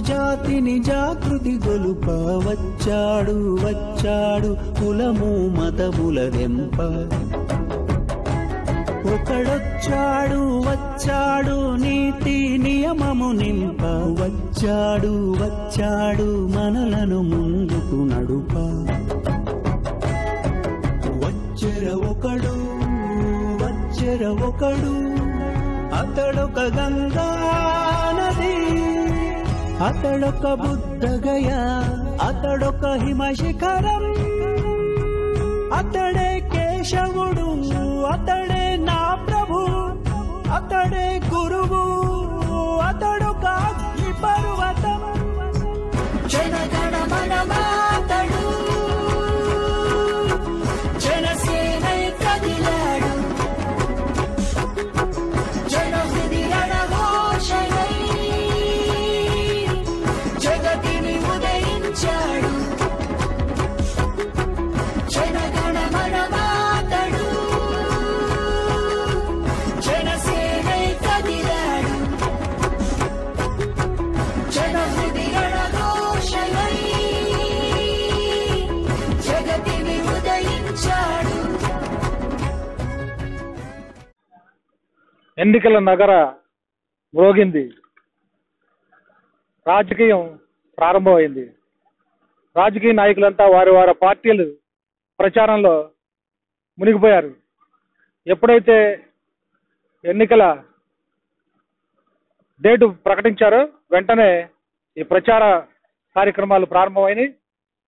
జాతిని జాగృతి గొలుప వచ్చాడు వచ్చాడు కులము మతముల దెంప ఒకడొచ్చాడు వచ్చాడు నీతి నియమము నింప. వచ్చాడు వచ్చాడు మనలను ముందుకు నడుప. వచ్చెర ఒకడు వచ్చెర ఒకడు అతడొక గంగా అతడొక బుద్ధగయ అతడొక హిమశిఖరం అతడే కేశవుడు అతడే ఎన్నికల నగర మ్రోగింది. రాజకీయం ప్రారంభమైంది. రాజకీయ నాయకులంతా వారి వారి పార్టీలు ప్రచారంలో మునిగిపోయారు. ఎప్పుడైతే ఎన్నికల డేటు ప్రకటించారో వెంటనే ఈ ప్రచార కార్యక్రమాలు ప్రారంభమైనవి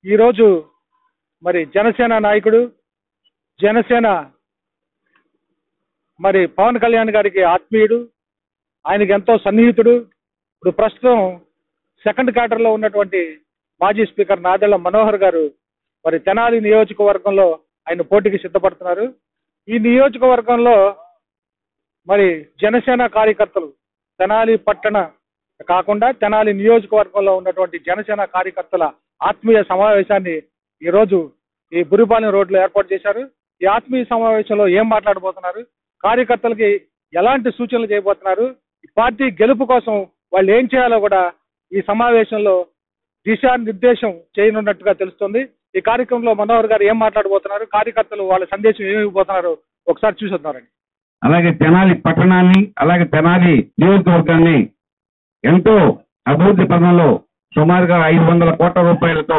ఈరోజు మరి జనసేన నాయకుడు జనసేన మరి పవన్ కళ్యాణ్ గారికి ఆత్మీయుడు ఆయనకి ఎంతో సన్నిహితుడు. ఇప్పుడు ప్రస్తుతం సెకండ్ క్వార్టర్లో ఉన్నటువంటి మాజీ స్పీకర్ నాదెళ్ళ మనోహర్ గారు మరి తెనాలి నియోజకవర్గంలో ఆయన పోటీకి సిద్ధపడుతున్నారు. ఈ నియోజకవర్గంలో మరి జనసేన కార్యకర్తలు తెనాలి పట్టణ కాకుండా తెనాలి నియోజకవర్గంలో ఉన్నటువంటి జనసేన కార్యకర్తల ఆత్మీయ సమావేశాన్ని ఈరోజు ఈ బురిపాలెం రోడ్లో ఏర్పాటు చేశారు. ఈ ఆత్మీయ సమావేశంలో ఏం మాట్లాడబోతున్నారు? కార్యకర్తలకి ఎలాంటి సూచనలు చేయబోతున్నారు? ఈ పార్టీ గెలుపు కోసం వాళ్ళు ఏం చేయాలో కూడా ఈ సమావేశంలో దిశానిర్దేశం చేయనున్నట్టుగా తెలుస్తుంది. ఈ కార్యక్రమంలో మనోహర్ గారు ఏం మాట్లాడబోతున్నారు? కార్యకర్తలు వాళ్ళ సందేశం ఏమిపోతున్నారు ఒకసారి చూసొద్దారండి అలాగే తెనాలి పట్టణాన్ని అలాగే తెనాలి నియోజకవర్గాన్ని ఎంతో అభివృద్ధి పథంలో సుమారుగా ఐదు వందల కోట్ల రూపాయలతో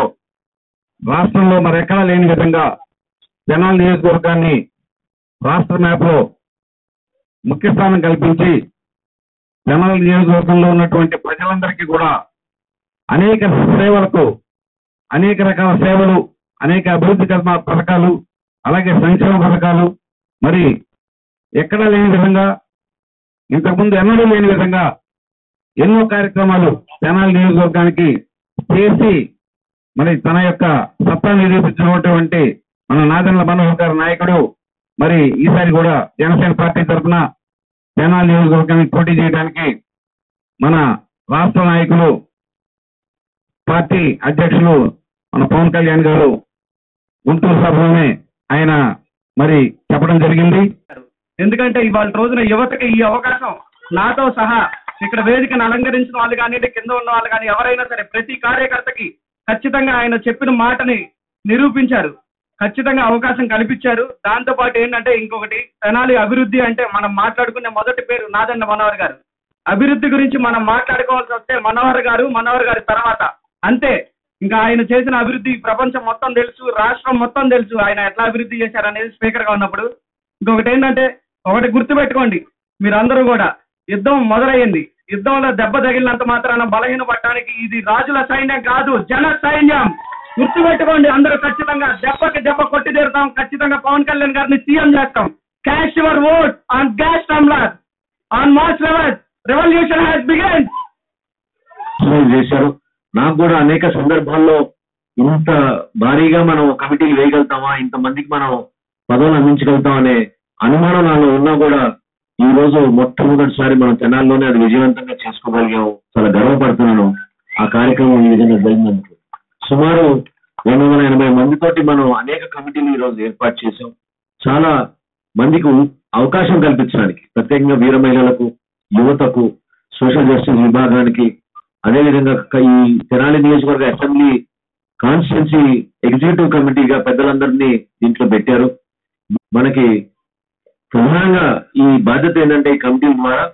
రాష్ట్రంలో మరెక్కడా లేని విధంగా తెనాలి నియోజకవర్గాన్ని రాష్ట్ర మ్యాప్లో ముఖ్య స్థానం కల్పించి జనరల్ నియోజకవర్గంలో ఉన్నటువంటి ప్రజలందరికీ కూడా అనేక సేవలకు అనేక రకాల సేవలు అనేక అభివృద్ధి కర్మ పథకాలు అలాగే సంక్షేమ పథకాలు మరి ఎక్కడా లేని విధంగా ఇంతకుముందు ఎన్నడూ లేని విధంగా ఎన్నో కార్యక్రమాలు తెనాలి నియోజకవర్గానికి చేసి మరి తన యొక్క సత్తా నిరూపించినటువంటి మన నాదెండ్ల మనోహర్ గారి నాయకుడు మరి ఈసారి కూడా జనసేన పార్టీ తరఫున జనాల నియోజకవర్గానికి పోటీ చేయడానికి మన రాష్ట్ర నాయకులు పార్టీ అధ్యక్షులు మన పవన్ కళ్యాణ్ గారు గుంటూరు సభలోనే ఆయన మరి చెప్పడం జరిగింది. ఎందుకంటే ఇవాళ రోజున యువతకి ఈ అవకాశం నాతో సహా ఇక్కడ వేదికను అలంకరించిన వాళ్ళు కానీ కింద ఉన్న వాళ్ళు కానీ ఎవరైనా సరే ప్రతి కార్యకర్తకి ఖచ్చితంగా ఆయన చెప్పిన మాటని నిరూపించారు. ఖచ్చితంగా అవకాశం కల్పించారు. దాంతో పాటు ఏంటంటే ఇంకొకటి తెనాలి అభివృద్ధి అంటే మనం మాట్లాడుకునే మొదటి పేరు నాదండ మనోహర్ గారు. అభివృద్ధి గురించి మనం మాట్లాడుకోవాల్సి వస్తే మనోహర్ గారు మనోహర్ గారి తర్వాత. అంతే. ఇంకా ఆయన చేసిన అభివృద్ధి ప్రపంచం మొత్తం తెలుసు రాష్ట్రం మొత్తం తెలుసు. ఆయన ఎట్లా అభివృద్ధి చేశారనేది స్పీకర్గా స్పీకర్గా ఉన్నప్పుడు. ఇంకొకటి ఏంటంటే ఒకటి గుర్తుపెట్టుకోండి. మీరందరూ కూడా యుద్ధం మొదలయ్యింది. యుద్ధంలో దెబ్బ తగిలినంత మాత్రాన బలహీన పట్టడానికి ఇది రాజుల సైన్యం కాదు జన సైన్యం. గుర్తుపెట్టుకోండి అందరూ ఖచ్చితంగా దెబ్బకి దెబ్బ కొట్టి తీరుతాం. ఖచ్చితంగా పవన్ కళ్యాణ్ గారిని సీఎం చేస్తాం. Cast your vote on glass tumbler on mass level revolution has begun చేశారు. నాకు కూడా అనేక సందర్భాల్లో ఇంత భారీగా మనం కమిటీలు వేయగలుగుతామా ఇంత మందికి మనం పదవులు అందించగలుగుతాం అనే అనుమానం నాలో ఉన్నా కూడా ఈ రోజు మొట్టమొదటిసారి మనం తెనాల్లోనే అది విజయవంతంగా చేసుకోగలిగాము చాలా గర్వపడుతున్నాను. ఆ కార్యక్రమం ఈ విధంగా జరిగినందుకు. సుమారు రెండు వందల ఎనభై మందితోటి మనం అనేక కమిటీలు ఈ రోజు ఏర్పాటు చేశాం. చాలా మందికి అవకాశం కల్పించడానికి ప్రత్యేకంగా వీర మహిళలకు యువతకు సోషల్ జస్టిస్ విభాగానికి అదేవిధంగా ఈ తెనాలి నియోజకవర్గ అసెంబ్లీ కాన్స్టిట్యున్సీ ఎగ్జిక్యూటివ్ కమిటీగా పెద్దలందరినీ దీంట్లో పెట్టారు. మనకి ప్రధానంగా ఈ బాధ్యత ఏంటంటే ఈ కమిటీ ద్వారా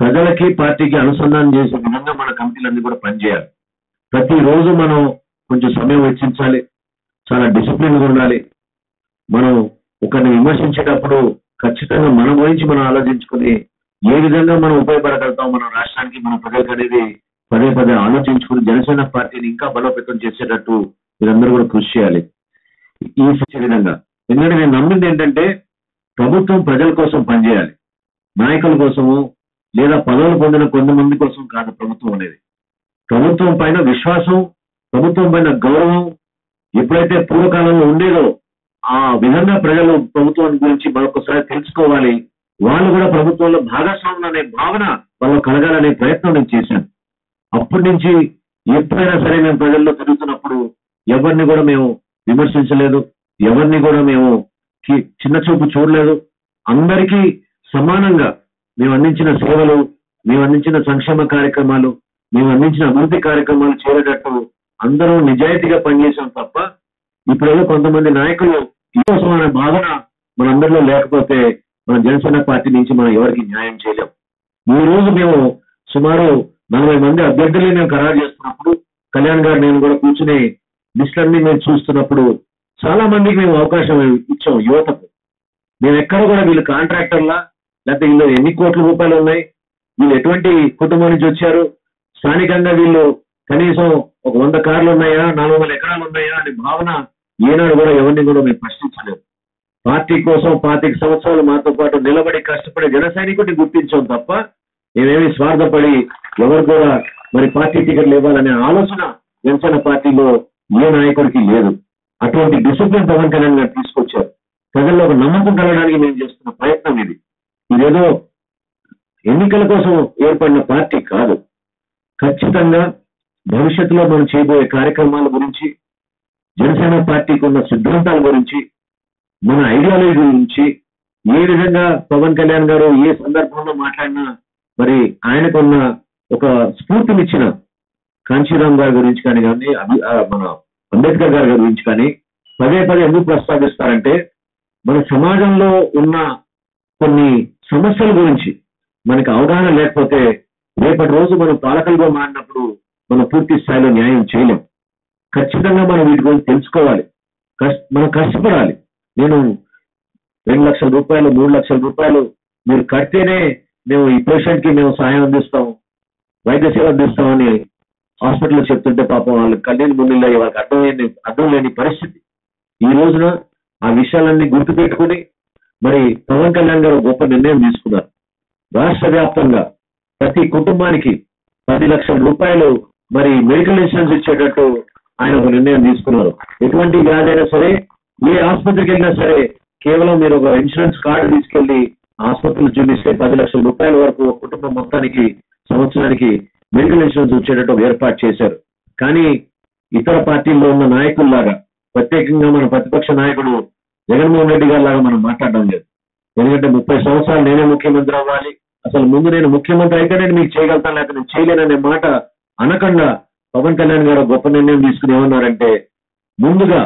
ప్రజలకి పార్టీకి అనుసంధానం చేసే విధంగా మన కమిటీలన్నీ కూడా పనిచేయాలి. ప్రతిరోజు మనం కొంచెం సమయం వెచ్చించాలి. చాలా డిసిప్లిన్గా ఉండాలి. మనం ఒకరిని విమర్శించేటప్పుడు ఖచ్చితంగా మన గురించి మనం ఆలోచించుకుని ఏ విధంగా మనం ఉపయోగపడగలుగుతాం మన రాష్ట్రానికి మన ప్రజలకు అనేది పదే పదే ఆలోచించుకుని జనసేన పార్టీని ఇంకా బలోపేతం చేసేటట్టు మీరందరూ కూడా కృషి చేయాలి. ఈ విధంగా. ఎందుకంటే నేను నమ్మింది ఏంటంటే ప్రభుత్వం ప్రజల కోసం పనిచేయాలి. నాయకుల కోసము లేదా పదవులు పొందిన కొంతమంది కోసం కాదు ప్రభుత్వం అనేది. ప్రభుత్వం పైన విశ్వాసం ప్రభుత్వం పైన గౌరవం ఎప్పుడైతే పూర్వకాలంలో ఉండేదో ఆ విధంగా ప్రజలు ప్రభుత్వం గురించి మరొకసారి తెలుసుకోవాలి. వాళ్ళు కూడా ప్రభుత్వంలో భాగస్వాములు అనే భావన వాళ్ళు కలగాలనే ప్రయత్నం నేను చేశాను. అప్పటి నుంచి ఎప్పుడైనా సరే మేము ప్రజల్లో తిరుగుతున్నప్పుడు ఎవరిని కూడా మేము విమర్శించలేదు ఎవరిని కూడా మేము చిన్న చూపు చూడలేదు. అందరికీ సమానంగా మేము అందించిన సేవలు మేము అందించిన సంక్షేమ కార్యక్రమాలు మేము అందించిన అభివృద్ధి కార్యక్రమాలు చేరేటట్టు అందరూ నిజాయితీగా పనిచేసాం తప్ప ఇప్పుడేదో కొంతమంది నాయకులు ఈ కోసం అనే భావన మనందరిలో లేకపోతే మన జనసేన పార్టీ నుంచి మనం ఎవరికి న్యాయం చేయలేం. ఈ రోజు మేము సుమారు నలభై మంది అభ్యర్థులని మేము ఖరారు చేస్తున్నప్పుడు కళ్యాణ్ గారు నేను కూడా కూర్చుని లిస్టులన్నీ మేము చూస్తున్నప్పుడు చాలా మందికి మేము అవకాశం ఇచ్చాం యువతకు. మేము ఎక్కడ కూడా వీళ్ళు కాంట్రాక్టర్లా లేకపోతే వీళ్ళు ఎన్ని కోట్ల రూపాయలు ఉన్నాయి వీళ్ళు ఎటువంటి కుటుంబం నుంచి వచ్చారు స్థానికంగా వీళ్ళు కనీసం ఒక వంద కార్లు ఉన్నాయా నాలుగు వందల ఎకరాలు ఉన్నాయా అనే భావన ఏనాడు కూడా ఎవరిని కూడా మేము ప్రశ్నించలేము పార్టీ కోసం పాతిక సంవత్సరాలు మాతో పాటు నిలబడి కష్టపడే జన సైనికుడిని గుర్తించాం తప్ప మేమేమి స్వార్థపడి ఎవరు కూడా మరి పార్టీ టికెట్లు ఇవ్వాలనే ఆలోచన జనసేన పార్టీలో ఏ నాయకుడికి లేదు. అటువంటి డిసిప్లిన్ పవన్ కళ్యాణ్ గారు తీసుకొచ్చారు. ప్రజల్లో ఒక నమ్మకం కలగడానికి మేము చేస్తున్న ప్రయత్నం ఇది. ఇదేదో ఎన్నికల కోసం ఏర్పడిన పార్టీ కాదు. ఖచ్చితంగా భవిష్యత్తులో మనం చేయబోయే కార్యక్రమాల గురించి జనసేన పార్టీకి ఉన్న సిద్ధాంతాల గురించి మన ఐడియాలజీ గురించి ఏ విధంగా పవన్ కళ్యాణ్ గారు ఏ సందర్భంలో మాట్లాడినా మరి ఆయనకున్న ఒక స్ఫూర్తినిచ్చిన కాంచీరామ్ గారి గురించి కానీ కానీ అభి- మన అంబేద్కర్ గారి గురించి కానీ పదే పదే ఎందుకు ప్రస్తావిస్తారంటే మన సమాజంలో ఉన్న కొన్ని సమస్యల గురించి మనకి అవగాహన లేకపోతే రేపటి రోజు మనం పాలకులుగా మారినప్పుడు మనం పూర్తి స్థాయిలో న్యాయం చేయలేం. ఖచ్చితంగా మనం వీటి గురించి తెలుసుకోవాలి. మనం కష్టపడాలి. నేను రెండు లక్షల రూపాయలు మూడు లక్షల రూపాయలు మీరు కడితేనే మేము ఈ పేషెంట్కి మేము సహాయం అందిస్తాం వైద్య సేవ అందిస్తామని హాస్పిటల్లో చెప్తుంటే పాపం వాళ్ళు కళ్యాణ్ ముందు వాళ్ళకి అర్థం లేని అర్థం లేని పరిస్థితి. ఈ రోజున ఆ విషయాలన్నీ గుర్తు పెట్టుకుని మరి పవన్ కళ్యాణ్ గారు గొప్ప నిర్ణయం తీసుకున్నారు. రాష్ట్ర వ్యాప్తంగా ప్రతి కుటుంబానికి పది లక్షల రూపాయలు మరి మెడికల్ ఇన్సూరెన్స్ ఇచ్చేటట్టు ఆయన ఒక నిర్ణయం తీసుకున్నారు. ఎటువంటి వ్యాధి అయినా సరే ఏ ఆసుపత్రికి వెళ్ళినా సరే కేవలం మీరు ఒక ఇన్సూరెన్స్ కార్డు తీసుకెళ్ళి ఆసుపత్రులు చూపిస్తే పది లక్షల రూపాయల వరకు కుటుంబం మొత్తానికి సంవత్సరానికి మెడికల్ ఇన్సూరెన్స్ వచ్చేటట్టు ఏర్పాటు చేశారు. కానీ ఇతర పార్టీల్లో ఉన్న నాయకుల్లాగా ప్రత్యేకంగా మన ప్రతిపక్ష నాయకుడు జగన్మోహన్ రెడ్డి గారి లాగా మనం మాట్లాడడం లేదు. ఎందుకంటే ముప్పై సంవత్సరాలు నేనే ముఖ్యమంత్రి అవ్వాలి. అసలు ముందు నేను ముఖ్యమంత్రి అయితే నేను మీకు చేయగలుగుతాను లేకపోతే నేను చేయలేననే మాట అనకుండా పవన్ కళ్యాణ్ గారు గొప్ప నిర్ణయం తీసుకుని ఏమన్నారంటే ముందుగా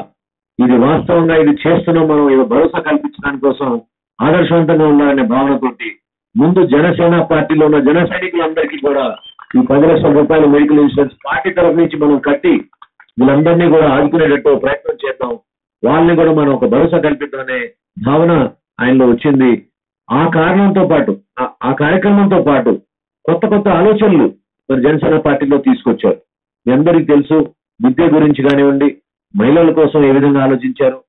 ఇది వాస్తవంగా ఇది చేస్తున్నాం మనం ఇది భరోసా కల్పించడానికి కోసం ఆదర్శవంతంగా ఉండాలనే భావనతోటి ముందు జనసేన పార్టీలో ఉన్న జన సైనికులందరికీ కూడా ఈ పది లక్షల రూపాయల మెడికల్ ఇన్సూరెన్స్ పార్టీ తరఫు నుంచి మనం కట్టి వీళ్ళందరినీ కూడా ఆదుకునేటట్టు ప్రయత్నం చేద్దాం. వాళ్ళని కూడా మనం ఒక భరోసా కల్పిద్దామనే భావన ఆయనలో వచ్చింది. ఆ కారణంతో పాటు ఆ- ఆ కార్యక్రమంతో పాటు కొత్త కొత్త ఆలోచనలు మరి జనసేన పార్టీలో తీసుకొచ్చారు. మీ అందరికీ తెలుసు విద్య గురించి కానివ్వండి మహిళల కోసం ఏ విధంగా ఆలోచించారు.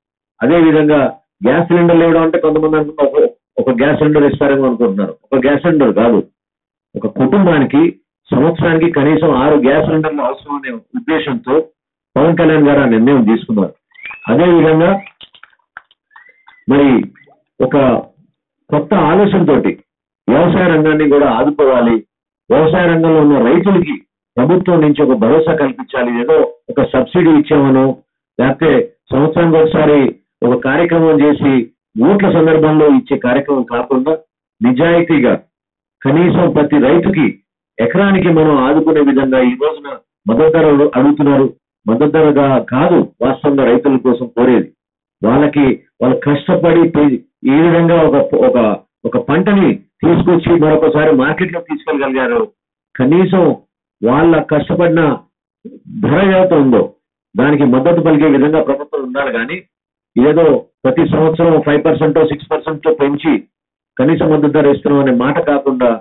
అదే విధంగా గ్యాస్ సిలిండర్లు ఇవ్వడం అంటే కొంతమంది అనుకుంటారు ఒక- గ్యాస్ సిలిండర్ ఇస్తారేమో అనుకుంటున్నారు. ఒక గ్యాస్ సిలిండర్ కాదు. ఒక కుటుంబానికి సంవత్సరానికి కనీసం ఆరు గ్యాస్ సిలిండర్లు అవసరం అనే ఉద్దేశంతో పవన్ కళ్యాణ్ గారు ఆ నిర్ణయం తీసుకున్నారు. అదేవిధంగా మరి ఒక కొత్త ఆలోచనతోటి వ్యవసాయ రంగాన్ని కూడా ఆదుకోవాలి వ్యవసాయ రంగంలో ఉన్న రైతులకి ప్రభుత్వం నుంచి ఒక భరోసా కల్పించాలి. ఏదో ఒక సబ్సిడీ ఇచ్చామను లేకపోతే సంవత్సరానికి ఒకసారి ఒక కార్యక్రమం చేసి ఓట్ల సందర్భంలో ఇచ్చే కార్యక్రమం కాకుండా నిజాయితీగా కనీసం ప్రతి రైతుకి ఎకరానికి మనం ఆదుకునే విధంగా ఈ రోజున మద్దతు ధర అడుగుతున్నారు. మద్దతు ధరగా కాదు వాస్తవంగా రైతుల కోసం కోరేది. వాళ్ళకి వాళ్ళు కష్టపడి ఈ విధంగా ఒక ఒక పంటని తీసుకొచ్చి మరొకసారి మార్కెట్లో తీసుకెళ్ళగలిగారు. కనీసం వాళ్ళ కష్టపడిన ధర ఎంత ఉందో దానికి మద్దతు పలికే విధంగా ప్రభుత్వం ఉండాలి కానీ ఏదో ప్రతి సంవత్సరం ఫైవ్ పర్సెంట్ సిక్స్ పర్సెంట్ పెంచి కనీస మద్దతు ధర ఇస్తున్నాం అనే మాట కాకుండా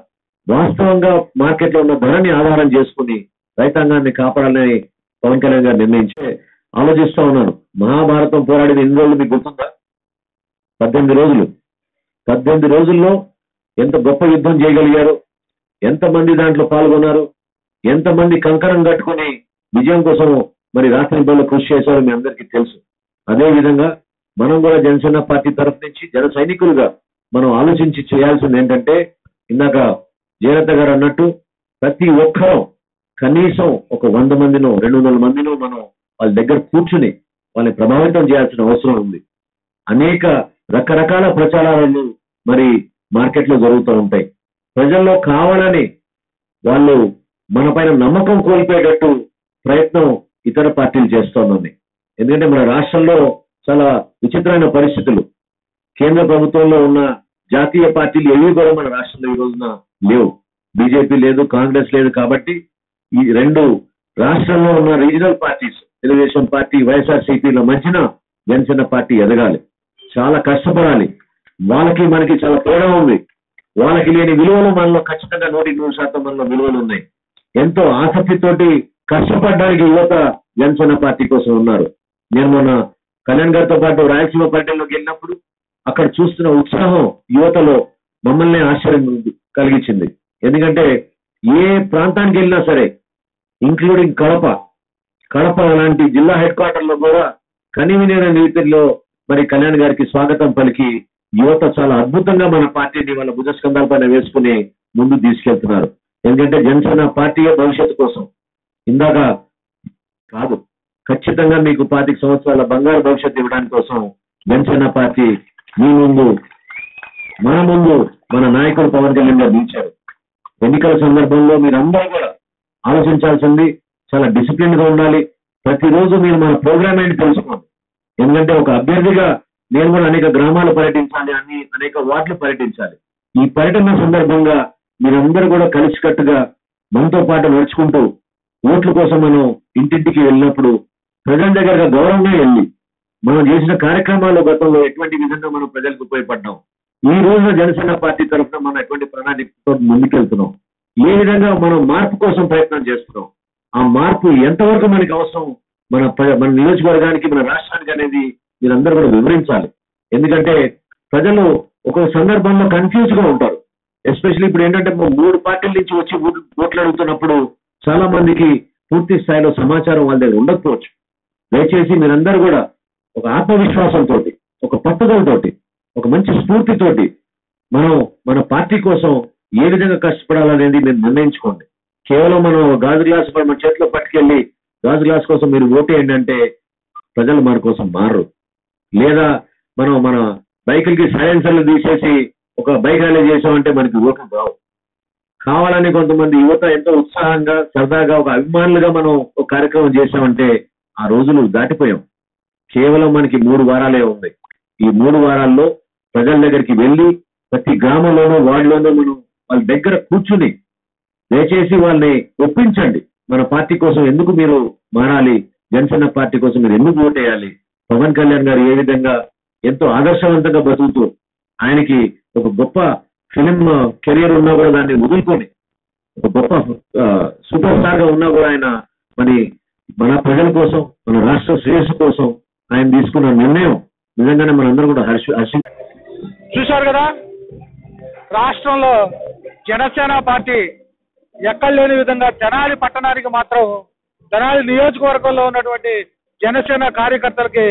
వాస్తవంగా మార్కెట్లో ఉన్న ధరని ఆధారం చేసుకుని రైతాంగాన్ని కాపాడాలని పవన్ కళ్యాణ్ గారు నిర్ణయించే ఆలోచిస్తా ఉన్నాను. మహాభారతం పోరాడిన ఎన్ని రోజులు మీకు గుర్తుందా? పద్దెనిమిది రోజులు. పద్దెనిమిది రోజుల్లో ఎంత గొప్ప యుద్ధం చేయగలిగారు? ఎంతమంది దాంట్లో పాల్గొన్నారు? ఎంతమంది కంకణం కట్టుకుని విజయం కోసం మరి రాత్రి బళ్ళు కృషి చేశారో మీ అందరికీ తెలుసు. అదే విధంగా మనం కూడా జనసేన పార్టీ తరఫు నుంచి జన సైనికులుగా మనం ఆలోచించి చేయాల్సింది ఏంటంటే ఇందాక జయలలిత గారు అన్నట్టు ప్రతి ఒక్కరూ కనీసం ఒక వంద మందినో రెండు వందల మందినో మనం వాళ్ళ దగ్గర కూర్చుని వాళ్ళని ప్రభావితం చేయాల్సిన అవసరం ఉంది. అనేక రకరకాల ప్రచారాలు మరి మార్కెట్లో జరుగుతూ ఉంటాయి. ప్రజల్లో కావాలని వాళ్ళు మన పైన నమ్మకం కోల్పోయేటట్టు ప్రయత్నం ఇతర పార్టీలు చేస్తోంది. ఎందుకంటే మన రాష్ట్రంలో చాలా విచిత్రమైన పరిస్థితులు. కేంద్ర ప్రభుత్వంలో ఉన్న జాతీయ పార్టీలు ఏవి కూడా మన రాష్ట్రంలో ఈ రోజున లేవు. బీజేపీ లేదు కాంగ్రెస్ లేదు కాబట్టి ఈ రెండు రాష్ట్రంలో ఉన్న రీజనల్ పార్టీస్ తెలుగుదేశం పార్టీ వైఎస్ఆర్సీపీల మధ్యన జనసేన పార్టీ ఎదగాలి. చాలా కష్టపడాలి. వాళ్ళకి మనకి చాలా తేడా ఉంది. వాళ్ళకి లేని విలువలు మనలో ఖచ్చితంగా నూటికి నూరు శాతం మనలో విలువలు ఉన్నాయి. ఎంతో ఆసక్తితోటి కష్టపడడానికి యువత జనసేన పార్టీ కోసం ఉన్నారు. నేను మొన్న కళ్యాణ్ గారితో పాటు రాయలసీమ పర్యటనలోకి వెళ్ళినప్పుడు అక్కడ చూస్తున్న ఉత్సాహం యువతలో మమ్మల్ని ఆశ్చర్యం కలిగించింది. ఎందుకంటే ఏ ప్రాంతానికి వెళ్ళినా సరే ఇంక్లూడింగ్ కడప కడప లాంటి జిల్లా హెడ్ క్వార్టర్లో కూడా కనివినైన రీతిలో మరి కళ్యాణ్ గారికి స్వాగతం పలికి యువత చాలా అద్భుతంగా మన పార్టీని వాళ్ళ భుజస్కంధాల పైన వేసుకుని ముందు తీసుకెళ్తున్నారు. ఎందుకంటే జనసేన పార్టీయే భవిష్యత్తు కోసం? ఇందాక కాదు. ఖచ్చితంగా మీకు పాతిక సంవత్సరాల బంగారు భవిష్యత్తు ఇవ్వడానికి కోసం జనసేన పార్టీ మీ ముందు మన ముందు మన నాయకుడు పవన్ కళ్యాణ్ గారు నిలిచారు. ఎన్నికల సందర్భంలో మీరందరూ కూడా ఆలోచించాల్సింది చాలా డిసిప్లిన్గా ఉండాలి. ప్రతిరోజు మీరు మన ప్రోగ్రామ్ ఏంటి తెలుసుకోండి. ఎందుకంటే ఒక అభ్యర్థిగా నేను కూడా అనేక గ్రామాలు పర్యటించాలి అన్ని అనేక వార్డులు పర్యటించాలి. ఈ పర్యటన సందర్భంగా మీరందరూ కూడా కలిసికట్టుగా మనతో పాటు నడుచుకుంటూ ఓట్ల కోసం మనం ఇంటింటికి వెళ్ళినప్పుడు ప్రజల దగ్గరగా గౌరవంగా వెళ్ళి మనం చేసిన కార్యక్రమాలు గతంలో ఎటువంటి విధంగా మనం ప్రజలకు ఉపయోగపడ్డాం? ఈ రోజున జనసేన పార్టీ తరఫున మనం ఎటువంటి ప్రణాళికతో ముందుకెళ్తున్నాం? ఏ విధంగా మనం మార్పు కోసం ప్రయత్నం చేస్తున్నాం? ఆ మార్పు ఎంతవరకు మనకి అవసరం? మన మన నియోజకవర్గానికి మన రాష్ట్రానికి అనేది మీరందరూ కూడా వివరించాలి. ఎందుకంటే ప్రజలు ఒక సందర్భంలో కన్ఫ్యూజ్గా ఉంటారు. ఎస్పెషల్లీ ఇప్పుడు ఏంటంటే మూడు పార్టీల నుంచి వచ్చి ఓట్లు ఓట్లు అడుగుతున్నప్పుడు చాలా మందికి పూర్తి స్థాయిలో సమాచారం వాళ్ళ దగ్గర ఉండకపోవచ్చు. దయచేసి మీరందరూ కూడా ఒక ఆత్మవిశ్వాసంతో ఒక పట్టుదలతోటి ఒక మంచి స్ఫూర్తితోటి మనం మన పార్టీ కోసం ఏ విధంగా కష్టపడాలనేది మీరు నిర్ణయించుకోండి. కేవలం మనం గాజు గ్లాస్ మన చేతిలో పట్టుకెళ్ళి గాజు గ్లాస్ కోసం మీరు ఓటేయండి అంటే ప్రజలు మన కోసం మారరు. లేదా మనం మన బైకులకి సైలెన్సర్లు తీసేసి ఒక బైక్ ర్యాలీ చేసామంటే మనకి ఓట్లు రావు. కావాలని కొంతమంది యువత ఎంతో ఉత్సాహంగా సరదాగా ఒక అభిమానులుగా మనం ఒక కార్యక్రమం చేసామంటే ఆ రోజులు దాటిపోయాం. కేవలం మనకి మూడు వారాలే ఉంది. ఈ మూడు వారాల్లో ప్రజల దగ్గరికి వెళ్ళి ప్రతి గ్రామంలోనూ వార్డులోనూ మనం వాళ్ళ దగ్గర కూర్చుని దయచేసి వాళ్ళని ఒప్పించండి. మన పార్టీ కోసం ఎందుకు మీరు మారాలి? జనసేన పార్టీ కోసం మీరు ఎందుకు ఓటేయాలి? పవన్ కళ్యాణ్ గారు ఏ విధంగా ఎంతో ఆదర్శవంతంగా బతుకుతూ ఆయనకి ఒక గొప్ప ఫిలిం కెరియర్ ఉన్నా కూడా దాన్ని వదులుకొని ఒక గొప్ప సూపర్ స్టార్గా ఉన్నా కూడా ఆయన మరి మన ప్రజల కోసం మన రాష్ట్ర శ్రేయస్సు కోసం ఆయన తీసుకున్న నిర్ణయం నిజంగానే మనందరం కూడా హర్ష హర్షి చూశారు కదా? రాష్ట్రంలో జనసేన పార్టీ ఎక్కడ లేని విధంగా తెనాలి పట్టణానికి మాత్రం తెనాలి నియోజకవర్గంలో ఉన్నటువంటి జనసేన కార్యకర్తలకి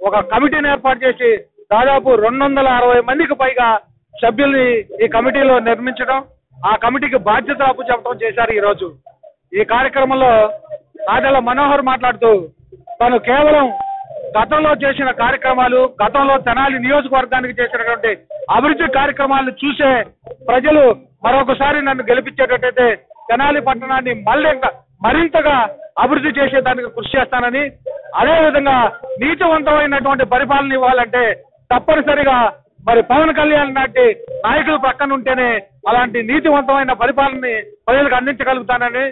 ఒక కమిటీని ఏర్పాటు చేసి దాదాపు రెండు వందల అరవై మందికి పైగా సభ్యుల్ని ఈ కమిటీలో నిర్మించడం ఆ కమిటీకి బాధ్యత అప్పచెప్పడం చేశారు ఈరోజు. ఈ కార్యక్రమంలో ఆదల మనోహర్ మాట్లాడుతూ తను కేవలం గతంలో చేసిన కార్యక్రమాలు గతంలో తెనాలి నియోజకవర్గానికి చేసినటువంటి అభివృద్ధి కార్యక్రమాలను చూసే ప్రజలు మరొకసారి నన్ను గెలిపించేటట్టయితే తెనాలి పట్టణాన్ని మళ్ళీ మరింతగా అభివృద్ధి చేసేదానికి కృషి చేస్తానని అదేవిధంగా నీతివంతమైనటువంటి పరిపాలన ఇవ్వాలంటే తప్పనిసరిగా మరి పవన్ కళ్యాణ్ లాంటి నాయకులు పక్కన ఉంటేనే అలాంటి నీతివంతమైన పరిపాలనని ప్రజలకు అందించగలుగుతానని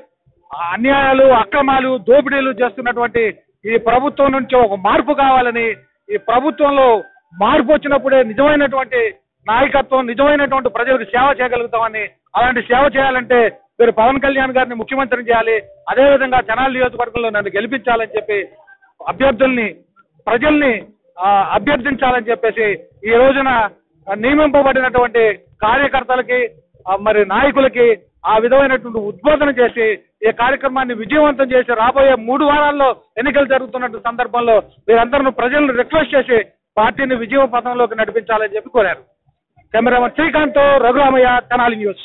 అన్యాయాలు అక్రమాలు దోపిడీలు చేస్తున్నటువంటి ఈ ప్రభుత్వం నుంచి ఒక మార్పు కావాలని ఈ ప్రభుత్వంలో మార్పు వచ్చినప్పుడే నిజమైనటువంటి నాయకత్వం నిజమైనటువంటి ప్రజలకు సేవ చేయగలుగుతామని అలాంటి సేవ చేయాలంటే మీరు పవన్ కళ్యాణ్ గారిని ముఖ్యమంత్రిని చేయాలి. అదేవిధంగా తెనాలి నియోజకవర్గంలో నన్ను గెలిపించాలని చెప్పి అభ్యర్థుల్ని ప్రజల్ని అభ్యర్థించాలని చెప్పేసి ఈ రోజున నియమింపబడినటువంటి కార్యకర్తలకి మరి నాయకులకి ఆ విధమైనటువంటి ఉద్బోధన చేసి ఈ కార్యక్రమాన్ని విజయవంతం చేసి రాబోయే మూడు వారాల్లో ఎన్నికలు జరుగుతున్న సందర్భంలో వీరందరూ ప్రజలను రిక్వెస్ట్ చేసి పార్టీని విజయ పథంలోకి నడిపించాలని చెప్పి కోరారు. కెమెరామన్ శ్రీకాంత్ రఘురామయ్య కనాలి న్యూస్.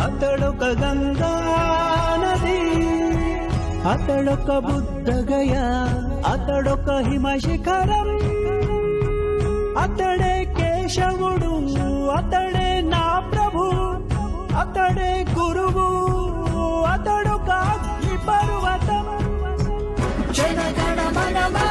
అతడొక గంగా నది అతడొక బుద్ధగయ అతడొక హిమశిఖరం. అతడే కేశవుడు అతడే నా ప్రభు అతడే గురువు అతడొక అగ్ని పర్వతం. జనగణ మనమా